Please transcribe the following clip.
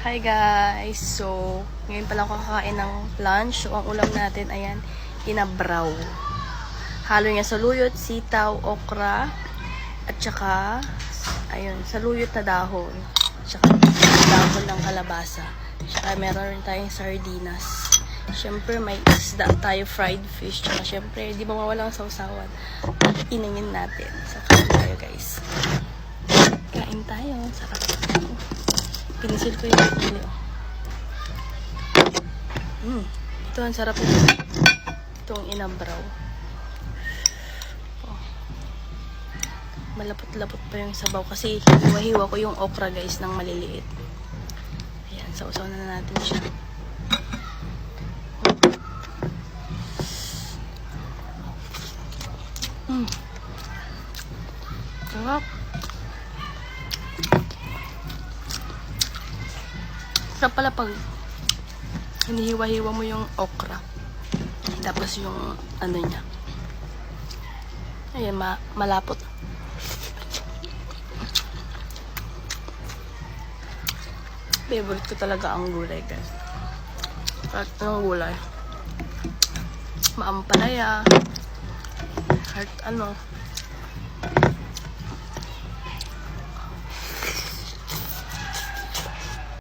Hi guys! So, ngayon pala ako kakain ng lunch. So, ang ulam natin, ayan, inabraw. Halo niya saluyot, sitaw, okra, at saka, ayun, saluyot na dahon. Tsaka, dahon ng kalabasa. Tsaka, meron rin tayong sardinas. Siyempre, may isda tayo, fried fish. Tsaka, siyempre, di ba mawalang sausawan. Iningin natin. Sa kain tayo, guys. Kain tayo. Sarap. Pinisil ko yung pili. Mm. Ito ang sarap nito. Itong inabraw. Oh. Malapot-lapot pa yung sabaw kasi hiwa-hiwa ko yung okra guys ng maliliit. Ayan, sausaw na natin siya. Mm. Sarap. Sarap pala pag hinihiwa-hiwa mo yung okra. Tapos yung ano niya. Ayan, ma malapot. Favorite ko talaga ang gulay, guys. At ang gulay. Maampalaya. Heart, ano,